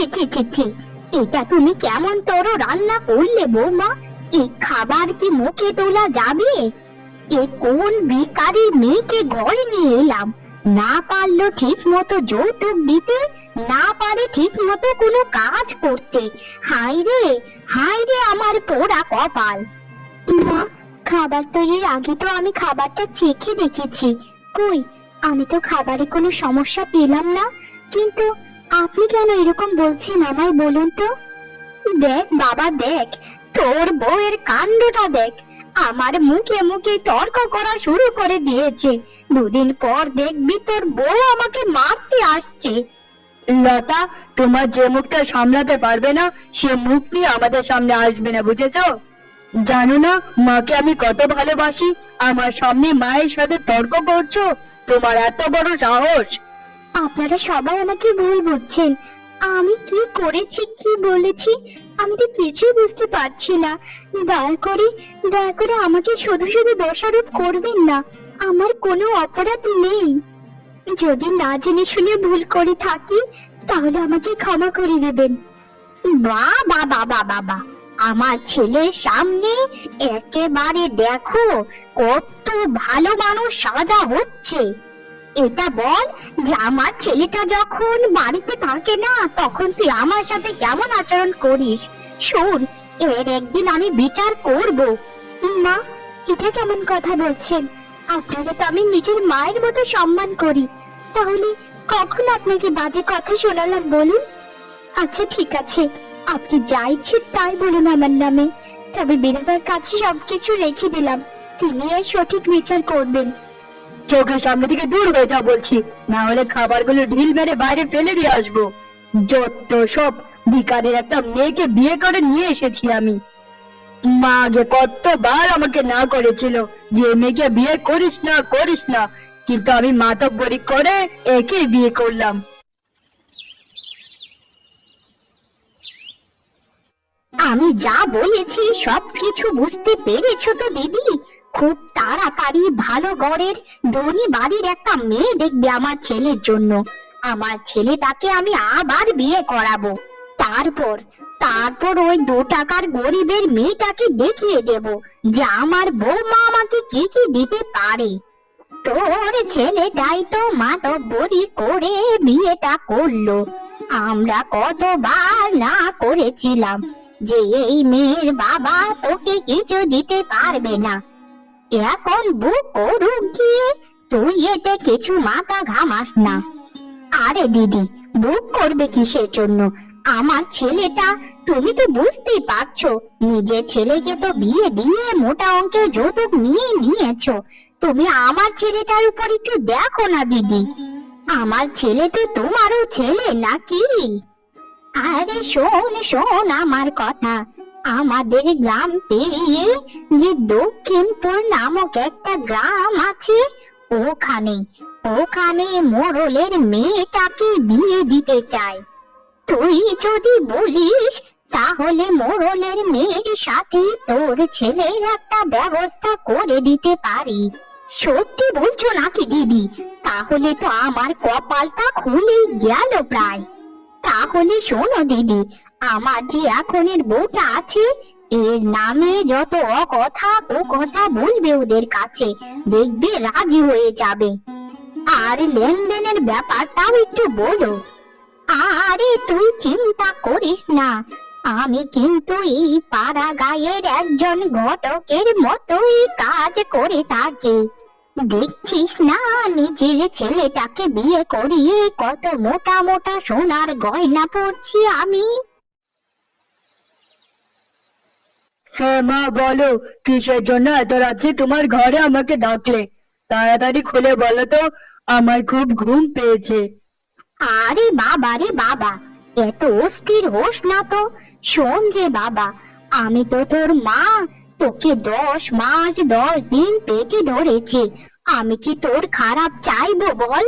ছি ছি ছি ছি। এটা তুমি কেমন রান্না করলে, বৌমা? এই খাবার কি মুখে তোলা যাবে? এ কোন মেয়েকে ঘরে নিয়ে এলাম? না পারল ঠিক মতো যৌতুক দিতে, না পারে ঠিক মতো কোনো কাজ করতে। হাই রে রে আমার পোড়া কপাল। মা, খাবার তৈরির আগে তো আমি খাবারটা চেখে দেখেছি। কই, আমি তো খাবারে কোনো সমস্যা পেলাম না। কিন্তু আপনি কেন এরকম বলছেন আমায় বলুন তো? দেখ, বাবা, দেখ, তোর বউয়ের কাণ্ডটা দেখ। আমার মুখে মুখে তর্ক করা শুরু করে দিয়েছে। দুদিন পর দেখবি তোর বউ আমাকে মারতে আসছে। লতা, তোমার যে মুখটা সামলাতে পারবে না, সে মুখ নিয়ে আমাদের সামনে আসবে না, বুঝেছ? জানো না, মাকে আমি কত ভালোবাসি। আমার সামনে মায়ের সাথে তর্ক করছ? তোমার এত বড় সাহস। আপনারা সবাই আমাকে ভুল বুঝছেন। আমি কি করেছি, কি বলেছি, আমি তো কিছুই বুঝতে পারছি না। দয়া করে দয়া করে আমাকে শুধু শুধু দোষারোপ করবেন না। আমার কোনো অপরাধ নেই। যদি না জেনে শুনে ভুল করে থাকি, তাহলে আমাকে ক্ষমা করে দেবেন। বা বা বা বাবা বাবা আমার ছেলের সামনে একেবারে দেখো, কত ভালো মানুষ সাজা হচ্ছে। এটা বল যে আমার ছেলেটা যখন বাড়িতে থাকে না, তখন তুই আমার সাথে কেমন আচরণ করিস? শোন, এর একদিন আমি বিচার করব। মা, এটা কেমন কথা বলছেন? আপনাকে তো আমি নিজের মায়ের মতো সম্মান করি। তাহলে কখন আপনাকে বাজে কথা শোনালাম বলুন? আচ্ছা ঠিক আছে। আপনি যা ইচ্ছে তাই বলুন আমার নামে। তবে বিধাতার কাছে সবকিছু রেখে দিলাম। তিনি এর সঠিক বিচার করবেন। চোখের সামনে থেকে দূর হয়ে যা বলছি। না হলে খাবারগুলো ঢিল মেরে বাইরে ফেলে দিয়ে আসব। যত সব ভিকারের একটা মেয়েকে বিয়ে করে নিয়ে এসেছি আমি। মা আগে কতবার আমাকে না করেছিল যে মেয়েকে বিয়ে করিস না করিস না। কিন্তু আমি মাতব্বরি করে বিয়ে করলাম। আমি যা বলেছি সবকিছু বুঝতে পেরেছ তো দিদি। খুব তাড়াতাড়ি ভালো ঘরের ধনী বাড়ির একটা মেয়ে দেখবে আমার ছেলের জন্য। আমার ছেলেটাকে আমি আবার বিয়ে করাবো। তারপর তারপর ওই দু টাকার গরিবের মেয়েটাকে দেখিয়ে দেব যে আমার বৌমা আমাকে কি কি দিতে পারে। তোর ছেলেটাই তো মাতব্বরি করে বিয়েটা করল। আমরা কতবার না করেছিলাম যে এই মেয়ের বাবা তোকে কিছু দিতে পারবে না। এখন তুই এতে কিছু মাথা ঘামাস না। আরে দিদি, বুক করবে কিসের জন্য? আমার ছেলেটা, তুমি তো নিজের ছেলেকে তো বিয়ে দিয়ে মোটা অঙ্কের যৌতুক নিয়ে নিয়েছো। তুমি আমার ছেলেটার উপর একটু দেখো না দিদি। আমার ছেলে তো তোমারও ছেলে নাকি? আরে শোন শোন আমার কথা। আমাদের গ্রাম পেরিয়ে যে দক্ষিণপুর নামক একটা গ্রাম আছে, ওখানে ওখানে মোড়লের মেয়েটাকে বিয়ে দিতে চায়। তুই যদি বলিস, তাহলে মোড়লের মেয়ের সাথে তোর ছেলের একটা ব্যবস্থা করে দিতে পারি। সত্যি বলছো নাকি দিদি? তাহলে তো আমার কপালটা খুলে গেল প্রায়। তাহলে শোনো দিদি আমার যে এখনের বউটা আছে, এর নামে যত অকথা ও কথা বলবে ওদের কাছে, দেখবে রাজি হয়ে যাবে। আর লেনদেনের ব্যাপারটাও একটু বলো। আরে তুই চিন্তা করিস না, আমি কিন্তু এই পাড়া গায়ের একজন ঘটকের মতোই কাজ করে থাকি। দেখছিস না, নিজের ছেলেটাকে বিয়ে করিয়ে কত মোটা মোটা সোনার গয়না পড়ছি আমি? হ্যাঁ মা, বলো। কিসের জন্য এত রাত্রে তোমার ঘরে আমাকে ডাকলে? তাড়াতাড়ি খুলে বলো তো, আমার খুব ঘুম পেয়েছে। আরে বাবা রে বাবা, এত অস্থির হোস না তো। শোন রে বাবা, আমি তো তোর মা, তোকে দশ মাস, দশ দিন পেটে ধরেছি। আমি কি তোর খারাপ চাইব বল?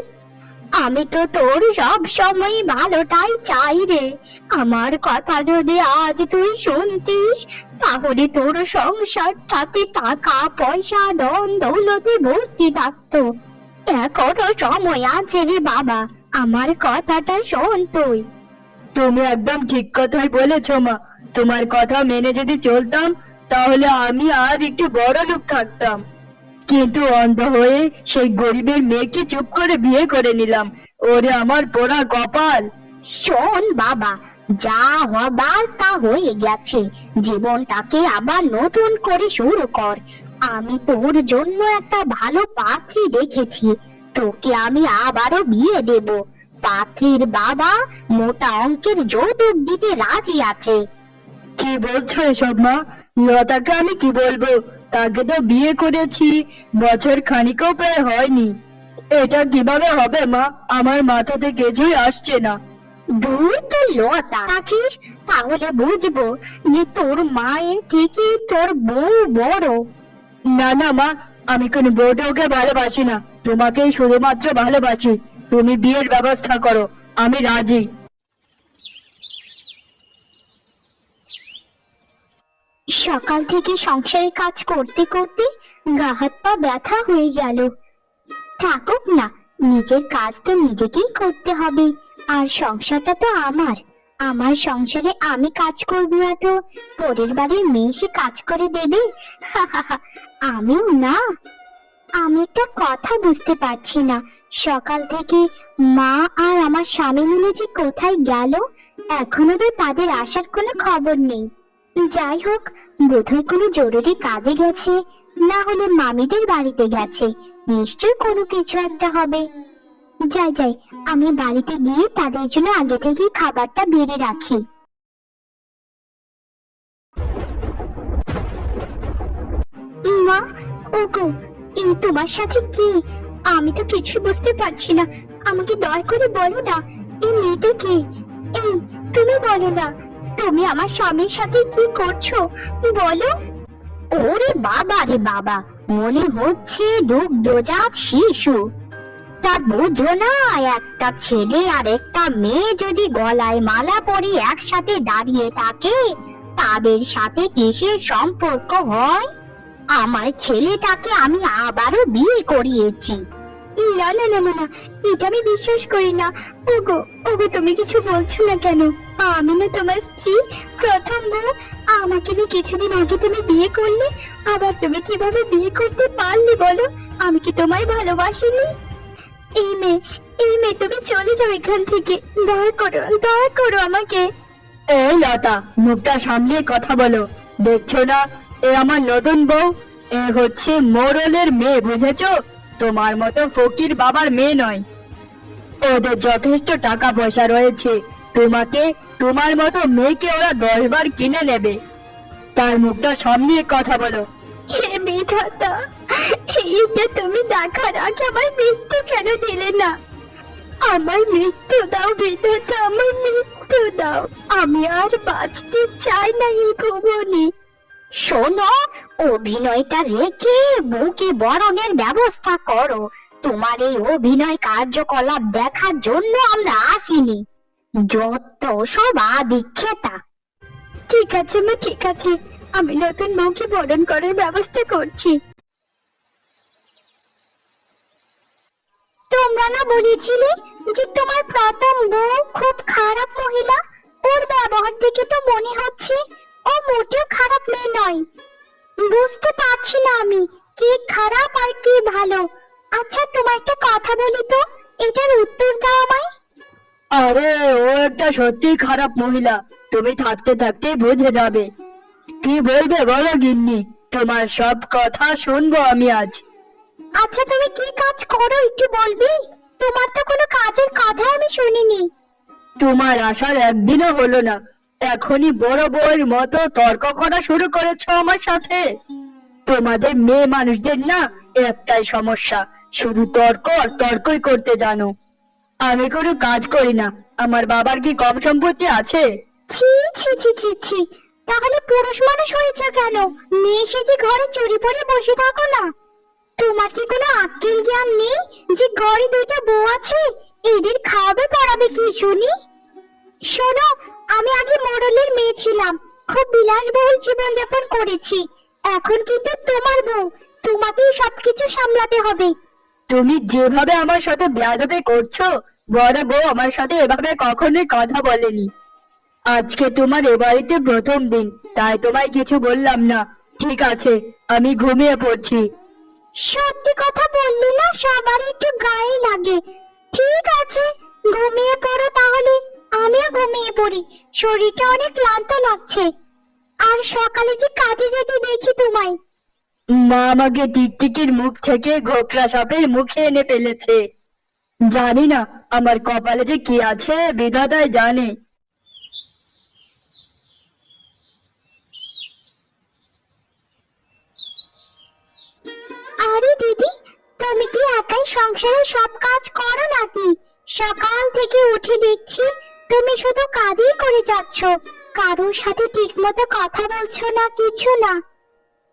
আমি তো তোর সব সময় ভালোটাই চাই রে। আমার কথা যদি আজ তুই শুনতিস, তাহলে তোর সংসারটাতে টাকা, পয়সা, ধন দৌলতে ভর্তি থাকতো। এখনও সময় আছে রে বাবা, আমার কথাটা শোন তুই। তুমি একদম ঠিক কথাই বলেছ মা। তোমার কথা মেনে যদি চলতাম, তাহলে আমি আজ একটু বড় লোক থাকতাম। কিন্তু অন্ধ হয়ে সেই গরিবের মেয়েকে চুপ করে বিয়ে করে নিলাম। ওরে আমার পোড়া কপাল। শোন বাবা, যা হবার তা হয়ে গেছে। জীবনটাকে আবার নতুন করে শুরু কর। আমি তোর জন্য একটা ভালো পাত্রী দেখেছি। তোকে আমি আবারও বিয়ে দেব। পাত্রীর বাবা মোটা অঙ্কের যৌতুক দিতে রাজি আছে। কি বলছো এসব মা? লতাকে আমি কি বলব? তাকে তো বিয়ে করেছি বছর খানিকও প্রায় হয়নি। এটা কীভাবে হবে মা? আমার মাথাতে কিছুই আসছে না। দূর তো লতা। থাকিস তাহলে বুঝব যে তোর মায়ের থেকে তোর বউ বড়। না না মা আমি কোন বউটাকে ভালোবাসি না। তোমাকেই শুধুমাত্র ভালোবাসি। তুমি বিয়ের ব্যবস্থা করো। আমি রাজি। সকাল থেকে সংসারে কাজ করতে করতে গা হাত পা ব্যথা হয়ে গেল। থাকুক না, নিজের কাজ তো নিজেকেই করতে হবে। আর সংসারটা তো আমার। আমার সংসারে আমি কাজ করব না তো পরের বাড়ির মেয়ে সে কাজ করে দেবে। আমিও না। আমি একটা কথা বুঝতে পারছি না। সকাল থেকে মা আর আমার স্বামী মিলে যে কোথায় গেল, এখনও তো তাদের আসার কোনো খবর নেই। যাই হোক, বোধহয় কোনো জরুরি কাজে গেছে। না হলে মামিদের বাড়িতে গেছে। নিশ্চয় কোনো কিছু একটা হবে। যাই যাই, আমি বাড়িতে গিয়ে তাদের জন্য আগে থেকেই খাবারটা বেড়ে রাখি। মা, ওগো, এই তোমার সাথে কি? আমি তো কিছু বুঝতে পারছি না। আমাকে দয়া করে বলো না, এই মেয়েটা কে? এই, তুমি বলো না। তুমি আমার স্বামীর সাথে কি করছ? বলো। ওরে বাবা রে বাবা, মনে হচ্ছে দুগ্ধজাত শিশু। তা বুঝো না, একটা ছেলে আর একটা মেয়ে যদি গলায় মালা পরে একসাথে দাঁড়িয়ে থাকে, তাদের সাথে কিসের সম্পর্ক হয়? আমার ছেলেটাকে আমি আবারও বিয়ে করিয়েছি। না না না না না, এটা আমি বিশ্বাস করি না। ওগো ওগো, তুমি কিছু বলছো না কেন? আমি না তোমার স্ত্রী, প্রথম বউ। আমাকে নিয়ে কিছুদিন আগে তুমি বিয়ে করলে, আবার তুমি কীভাবে বিয়ে করতে পারলে বলো? আমি কি তোমায় ভালোবাসিনি? এই মেয়ে এই মেয়ে, তুমি চলে যাও এখান থেকে। দয়া করো দয়া করো আমাকে। এই লতা, মুখটা সামলিয়ে কথা বলো। দেখছ না, এ আমার নতুন বউ, এ হচ্ছে মোরলের মেয়ে, বুঝেছ? তোমার মতো ফকির বাবার মেয়ে নয়। ওদের যথেষ্ট টাকা পয়সা রয়েছে। তোমাকে, তোমার মতো মেয়েকে ওরা দশ বার কিনে নেবে। তার মুখটা সামলিয়ে কথা বলো। হে বিধাতা তুমি দেখার আগে আমার মৃত্যু কেন দিলে না? আমার মৃত্যু দাও বিধাতা, আমার মৃত্যু দাও। আমি আর বাঁচতে চাই না এই ভুবনে। শোনো অভিনয়টা রেখে বউকে বরণের ব্যবস্থা করো। তোমার এই অভিনয় কার্যকলাপ দেখার জন্য আমরা আসিনি। যত সব আদিক্ষেতা। ঠিক আছে মা ঠিক আছে। আমি নতুন বউকে বরণ করার ব্যবস্থা করছি। তোমরা না বলেছিলে যে তোমার প্রথম বউ খুব খারাপ মহিলা? ওর ব্যবহার দেখে তো মনে হচ্ছে ও মোটেও খারাপ মেয়ে নয়। বুঝতে পারছি না আমি কি খারাপ আর কি ভালো। আচ্ছা তোমার একটা কথা বলি তো এটার উত্তর দাও আমায়। আরে ও একটা সত্যি খারাপ মহিলা। তুমি থাকতে থাকতে বুঝে যাবে। কি বলবে বলো গিন্নি তোমার সব কথা শুনব আমি আজ। আচ্ছা তুমি কি কাজ করো একটু বলবি? তোমার তো কোনো কাজের কথা আমি শুনিনি। তোমার আসার একদিনও হলো না। এখনই বড় বউয়ের মতো তর্ক করা শুরু করেছ আমার সাথে। তোমাদের মেয়ে মানুষদের না একটাই সমস্যা, শুধু তর্ক আর তর্কই করতে জানো। আমি কোনো কাজ করি না, আমার বাবার কি কম সম্পত্তি আছে? ছি ছি ছি ছি ছি। তাহলে পুরুষ মানুষ হয়েছে কেন? মেয়ে সেজে ঘরে চুরি পরে বসে থাকো না। তোমার কি কোনো আক্কেল জ্ঞান নেই যে ঘরে দুইটা বউ আছে? এদের খাওয়াবে, পড়াবে কি শুনি? শোনো আমি আগে মোড়লের মেয়ে ছিলাম। খুব বিলাসবহুল জীবনযাপন করেছি। এখন কিন্তু তোমার বউ। তোমাকেই সবকিছু সামলাতে হবে। তুমি যেভাবে আমার সাথে বেয়াদবি করছ বড় বউ আমার সাথে এভাবে কখনোই কথা বলেনি। আজকে তোমার এ বাড়িতে প্রথম দিন তাই তোমায় কিছু বললাম না। ঠিক আছে আমি ঘুমিয়ে পড়ছি। সত্যি কথা বললি না সবার একটু গায়ে লাগে। ঠিক আছে ঘুমিয়ে পড়ো তাহলে। আমিও ঘুমিয়ে পড়ি। শরীরটা অনেক ক্লান্ত লাগছে। আর সকালে যে কাজে যেতে দেখি তোমায়। মা আমাকে টিকটিকির মুখ থেকে ঘোকরা সাপের মুখে এনে ফেলেছে। জানি না আমার কপালে যে কি আছে বিধাতাই জানে। আরে দিদি তুমি কি একাই সংসারে সব কাজ করো নাকি? সকাল থেকে উঠে দেখছি তুমি শুধু কাজই করে যাচ্ছ। কারোর সাথে ঠিকমতো কথা বলছো না, কিছু না।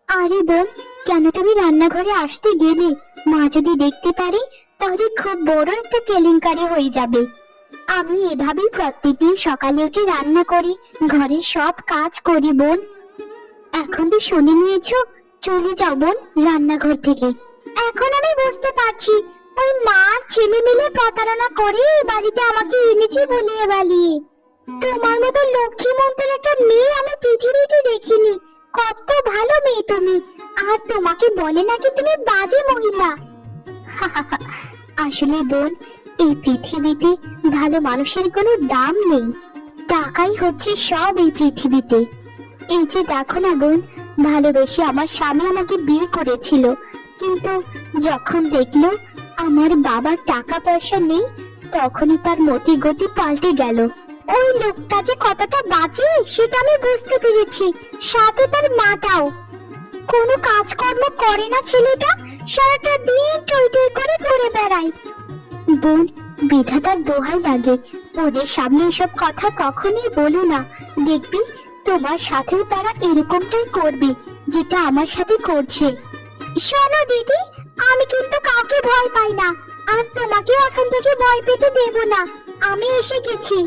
আরে বোন, কেন তুমি রান্নাঘরে আসতে গেলে? মা যদি দেখতে পারে, তাহলে খুব বড় একটা কেলেঙ্কারি হয়ে যাবে। আমি এভাবেই প্রত্যেকদিন সকালে উঠে রান্না করি, ঘরের সব কাজ করি বোন। এখন তো শুনে নিয়েছো, চলে যাও বোন রান্নাঘর থেকে। এখন আমি বুঝতে পারছি ওই মা ছেলে মিলে প্রতারণা করে বাড়িতে আমাকে এনেছে বলিয়ে তোমার মতো লক্ষ্মী মন্ত্র একটা মেয়ে আমি পৃথিবীতে দেখিনি। কত ভালো মেয়ে তুমি। আর তোমাকে বলে নাকি তুমি বাজে মহিলা। আসলে বোন, এই পৃথিবীতে ভালো মানুষের কোনো দাম নেই। টাকাই হচ্ছে সব এই পৃথিবীতে। এই যে দেখো না বোন, ভালোবেসে আমার স্বামী আমাকে বিয়ে করেছিল। কিন্তু যখন দেখল আমার বাবার টাকা পয়সা নেই, তখনই তার মতি গতি পাল্টে গেল। ওই লোকটা যে কতটা বাজে, সেটা আমি বুঝতে পেরেছি। সাথে তার মাটাও। কোনো কাজকর্ম করে না ছেলেটা, সারাটা দিন টই টই করে ঘুরে বেড়ায়। বোন, বিধাতার দোহাই লাগে। ওদের সামনে এসব কথা কখনোই বলো না। দেখবি, তোমার সাথেও তারা এরকমটাই করবে, যেটা আমার সাথে করছে। শোনো দিদি আমি কিন্তু কাউকে ভয় পাই না, আর তোমাকেও এখন থেকে ভয় পেতে দেব না। আমি এসে গেছি।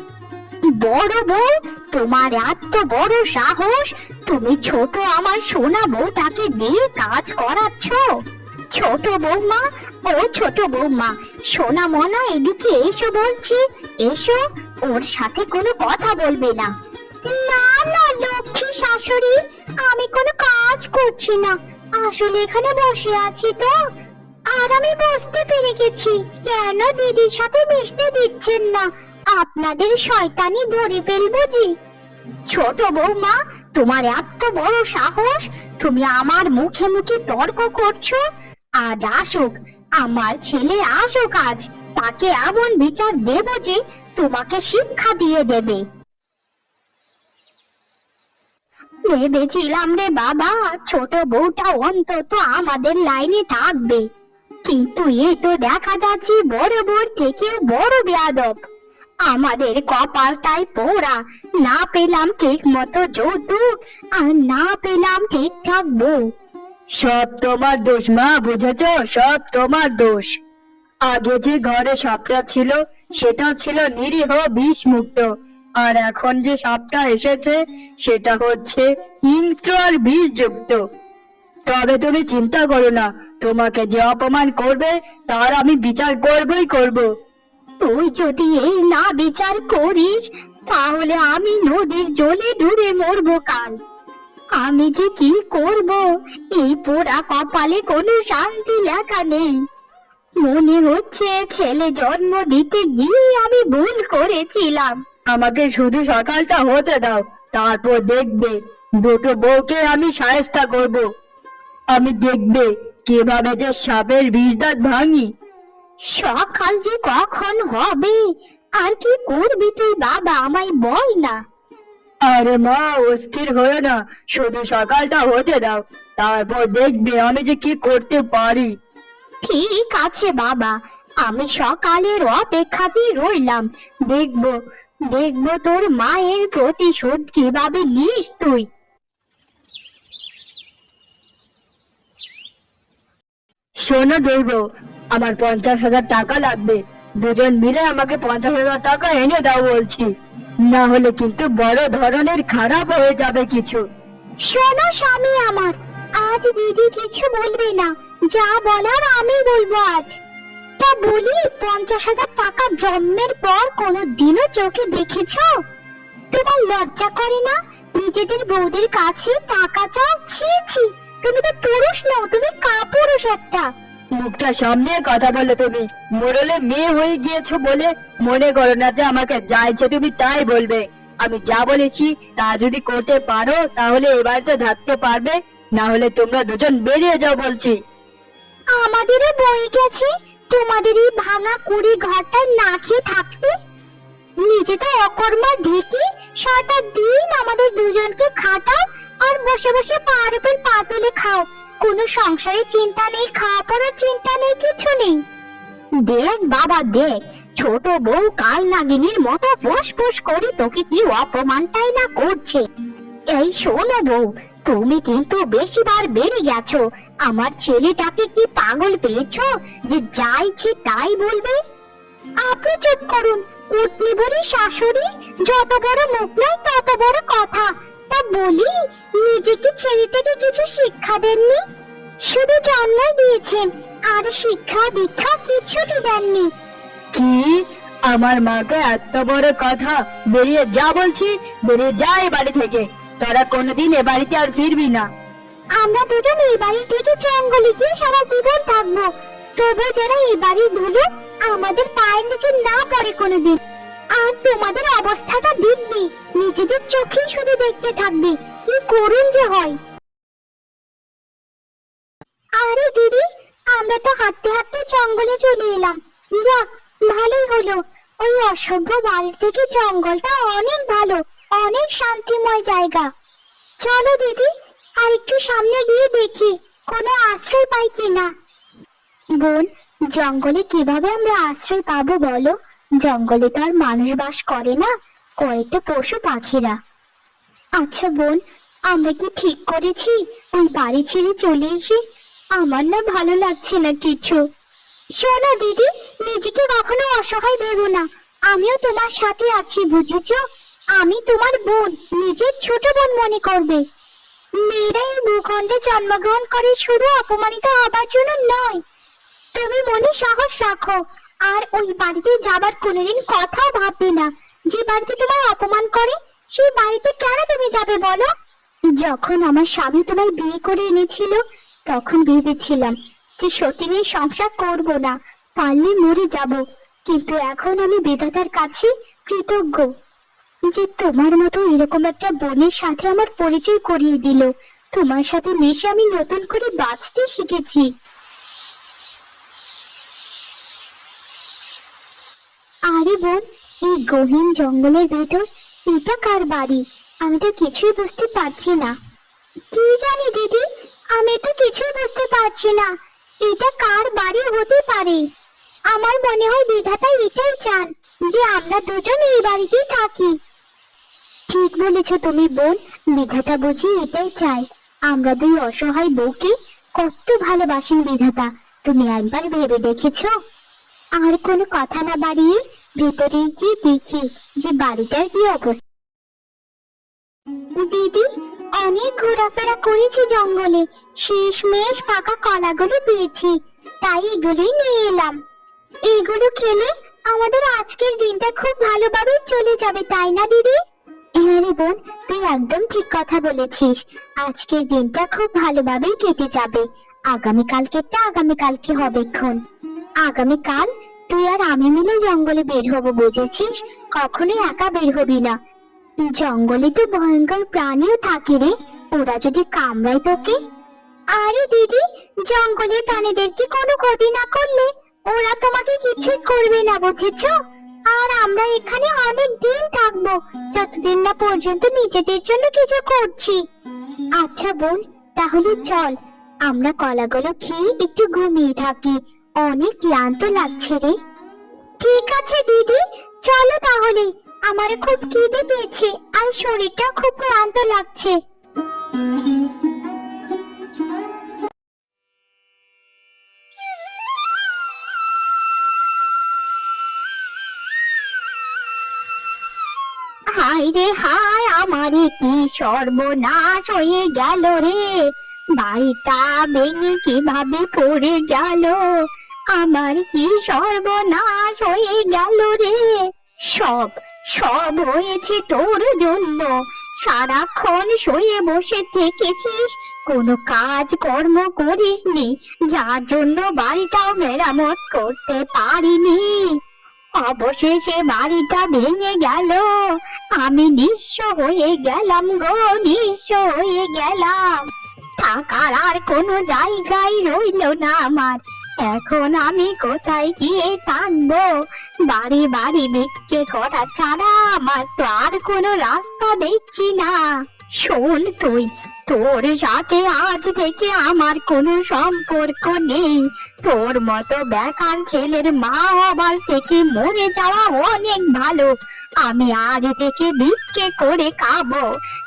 বড় বউ, তোমার এত বড় সাহস, তুমি ছোট আমার সোনা বউটাকে দিয়ে কাজ করাচ্ছ? ছোট বৌমা ও ছোট বৌমা সোনা মনা এদিকে এসো বলছি, এসো, ওর সাথে কোনো কথা বলবে না। না না, লক্ষ্মী শাশুড়ি, আমি কোনো কাজ করছি না। আসলে এখানে বসে আছি তো। আর আমি বুঝতে পেরে গেছি, কেন দিদির সাথে মিশতে দিচ্ছেন না? আপনাদের শয়তানি ধরে ফেলব জি ছোট বৌমা, তোমার এত বড় সাহস, তুমি আমার মুখে মুখে তর্ক করছ? আজ আসুক, আমার ছেলে আসুক আজ, তাকে এমন বিচার দেব যে তোমাকে শিক্ষা দিয়ে দেবে। ভেবেছিলাম রে বাবা, ছোট বউটা অন্তত আমাদের লাইনে থাকবে। কিন্তু এ তো দেখা যাচ্ছে বড় বউর থেকেও বড় বেয়াদব। আমাদের কপালটাই পোড়া, না পেলাম ঠিক মতো যৌতুক আর না পেলাম ঠিকঠাক বউ। সব তোমার দোষ, মা, বুঝেছ? সব তোমার দোষ। আগে যে ঘরে সাপটা ছিল, সেটা ছিল নিরীহ বিষ মুক্ত আর এখন যে সাপটা এসেছে, সেটা হচ্ছে হিংস্র আর বিষ যুক্ত তবে তুমি চিন্তা করো না তোমাকে যে অপমান করবে, তার আমি বিচার করবই করব। তুই যদি এই না বিচার করিস, তাহলে আমি নদীর জলে ডুবে মরবো কাল। আমি যে কি করব? এই পোড়া কপালে কোনো শান্তি লেখা নেই। মনে হচ্ছে ছেলে জন্ম দিতে গিয়ে আমি ভুল করেছিলাম। আমাকে শুধু সকালটা হতে দাও, তারপর দেখবে। দুটো বউকে আমি সায়স্তা করব। আমি দেখবে কীভাবে যে সাপের বিষ দাঁত ভাঙি? সকাল যে কখন হবে? আর কি করবি তুই বাবা আমায় বল না। আরে মা অস্থির হয়ে না। শুধু সকালটা হতে দাও। তারপর দেখবে আমি যে কি করতে পারি। ঠিক আছে বাবা আমি সকালের অপেক্ষাতেই রইলাম। দেখব দেখব তোর মায়ের প্রতিশোধ কীভাবে নিস তুই। শোনো দৈব আমার পঞ্চাশ হাজার টাকা লাগবে। দুজন মিলে আমাকে পঞ্চাশ হাজার টাকা এনে দাও বলছি। না হলে কিন্তু বড় ধরনের খারাপ হয়ে যাবে কিছু। শোনো স্বামী আমার, আজ দিদি কিছু বলবে না। যা বলার আমি বলব আজ। তা বলি, পঞ্চাশ হাজার টাকা জন্মের পর কোনো দিনও চোখে দেখেছ? তোমার লজ্জা করে না? নিজেদের বউদের কাছে টাকা চাও? ছি ছি। তুমি তো পুরুষ নও, তুমি কাপুরুষ একটা। মুখটা সামনে কথা বলো তুমি। মোড়লে মেয়ে হয়ে গিয়েছো বলে মনে করো না যে আমাকে যা ইচ্ছে তুমি তাই বলবে। আমি যা বলেছি তা যদি করতে পারো, তাহলে এ বাড়িতে থাকতে পারবে। না হলে তোমরা দুজন বেরিয়ে যাও বলছি। আমাদেরও বই গেছে। তোমাদের এই ভাঙা কুড়ি ঘরটায় না খেয়ে থাকতে? নিজে তো অকর্মা ঢেকে। সারাটা দিন আমাদের দুজনকে খাটাও আর বসে বসে পার উপর পাতলে খাও। কোনো সংসারের চিন্তা নেই, খাওয়া পড়ার চিন্তা নেই, কিছু নেই। দেখ বাবা, দেখ, ছোট বউ কাল নাগিনীর মতো ফোস ফোস করে তোকে কি অপমানটাই না করছে। এই শোনো বউ, তুমি কিন্তু বেশিবার বেড়ে গেছো। আমার ছেলেটাকে কি পাগল পেয়েছ যে যা ইচ্ছে তাই বলবে? আপনি চুপ করুন উটনি বুড়ি, শাশুড়ি, যত বড় মুখ নয় তত বড় কথা। তা বলি নিজেকে ছেলেটাকে কিছু শিক্ষা দেননি। শুধু জন্মই দিয়েছেন আর শিক্ষা দীক্ষা কিছুটি দেননি। কি? আমার মাকে এত বড় কথা? বেরিয়ে যা বলছি বেরিয়ে যা এ বাড়ি থেকে। তোরা কোনোদিন এ বাড়িতে আর ফিরবি না। আমরা দুজন এই বাড়ি থেকে জঙ্গলে গিয়ে সারা জীবন থাকব। তবু যারা এই বাড়ির ধুলো আমাদের পায়ের নিচে না পড়ে কোনোদিন। আর তোমাদের অবস্থাটা দেখবি। নিজেদের চোখেই শুধু দেখতে থাকবি। কি করুণ যে হয়। আরে দিদি, আমরা তো হাঁটতে হাঁটতে জঙ্গলে চলে এলাম। যাক ভালোই হলো। ওই অসভ্য বাড়ির থেকে জঙ্গলটা অনেক ভালো, অনেক শান্তিময় জায়গা। চলো দিদি আর একটু সামনে গিয়ে দেখি, কোনো আশ্রয় পাই কিনা। বোন, জঙ্গলে কীভাবে আমরা আশ্রয় পাবো বলো? জঙ্গলে তো আর মানুষ বাস করে না। করে তো পশু পাখিরা। আচ্ছা বোন, আমরা কি ঠিক করেছি? ওই বাড়ি ছেড়ে চলে এসে আমার না ভালো লাগছে না কিছু। শোনো দিদি, নিজেকে কখনো অসহায় ভেবো না। আমিও তোমার সাথে আছি, বুঝেছ? আমি তোমার বোন, নিজের ছোট বোন মনে করবে। মেয়েরা এই ভূখণ্ডে জন্মগ্রহণ করে শুধু অপমানিত হবার জন্য নয়। তুমি মনে সাহস রাখো, আর ওই বাড়িতে যাবার কোনোদিন কথাও ভাববে না। যে বাড়িতে তোমার অপমান করে, সেই বাড়িতে কেন তুমি যাবে বলো? যখন আমার স্বামী তোমায় বিয়ে করে এনেছিল, তখন ভেবেছিলাম যে সতীনের সংসার করব না, পারলে মরে যাব। কিন্তু এখন আমি বিধাতার কাছে কৃতজ্ঞ যে তোমার মতো এরকম একটা বোনের সাথে আমার পরিচয় করিয়ে দিল। তোমার সাথে মিশে আমি নতুন করে বাঁচতে শিখেছি। আরে বোন এই গহীন জঙ্গলের ভেতর এটা কার বাড়ি? আমি তো কিছুই বুঝতে পারছি না। কি জানি দিদি, আমি তো কিছুই বুঝতে পারছি না। এটা কার বাড়ি হতে পারে? আমার মনে হয় বিধাতা এটাই চান যে আমরা দুজন এই বাড়িতেই থাকি। ঠিক বলেছ তুমি বোন, বিধাতা বুঝি এটাই চাই আমরা দুই অসহায় বউকে কত ভালোবাসেন বিধাতা। তুমি একবার ভেবে দেখেছ? আর কোনো কথা না বাড়িয়ে ভেতরে গিয়ে দেখি যে বাড়িটার কি অবস্থা। দিদি, অনেক ঘোরাফেরা করেছি জঙ্গলে। শেষ মেশ পাকা কলাগুলো পেয়েছি। তাই এগুলোই নিয়ে এলাম। এগুলো খেলে আমাদের আজকের দিনটা খুব ভালোভাবে চলে যাবে, তাই না দিদি? হ্যাঁ বোন, তুই একদম ঠিক কথা বলেছিস। আজকের দিনটা খুব ভালোভাবেই কেটে যাবে। আগামীকালকে হবে ক্ষণ আগামীকাল তুই আর আমি মিলে জঙ্গলে বের হব, বুঝেছিস? কখনোই একা বের হবি না। জঙ্গলে তো ভয়ঙ্কর প্রাণীও থাকে রে। ওরা যদি কামড়ায় তোকে? আরে দিদি, জঙ্গলের প্রাণীদেরকে কোনো ক্ষতি না করলে? ওরা তোমাকে কিছুই করবে না, বুঝেছ? আর আমরা এখানে অনেক দিন থাকব, যতদিন না পর্যন্ত নিজেদের জন্য কিছু করছি। আচ্ছা বোন, তাহলে চল। আমরা কলাগুলো খেয়ে একটু ঘুমিয়ে থাকি। অনেক ক্লান্ত লাগছে রে। ঠিক আছে, দিদি। চলো তাহলে। আমার খুব খিদে পেয়েছে আর শরীরটা খুব ক্লান্ত লাগছে। হায় রে হায়, আমারে কি সর্বনাশ হয়ে গেল রে। বাড়িটা ভেঙে কীভাবে পড়ে গেল? আমার কি সর্বনাশ হয়ে গেল রে? সব সব হয়েছে তোর জন্য। সারাক্ষণ শুয়ে বসে থেকেছিস, কোনো কাজ কর্ম করিসনি, যার জন্য বাড়িটাও মেরামত করতে পারিনি। অবশেষে বাড়িটা ভেঙে গেল। আমি নিঃস্ব হয়ে গেলাম গো, নিঃস্ব হয়ে গেলাম। থাকার আর কোনো জায়গায় রইল না আমার। এখন আমি কোথায় গিয়ে থাকব বাড়ি বাড়ি বিক্রি করা ছাড়া আমার তো আর কোনো রাস্তা দেখছি না। শোন তুই, তোর সাথে আজ থেকে আমার কোনো সম্পর্ক নেই। তোর মতো বেকার ছেলের মা হবার থেকে মরে যাওয়া অনেক ভালো। আমি আজ থেকে ভিক্ষে করে খাব।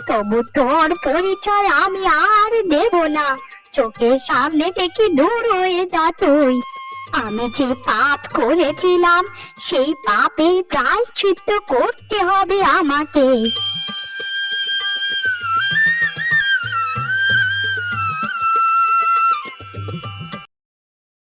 তবু তোর পরিচয় আমি আর দেব না। চোখের সামনে থেকে দূর হয়ে যা আমি যে পাপ করেছিলাম, সেই পাপের প্রায়শ্চিত্ত করতে হবে আমাকে।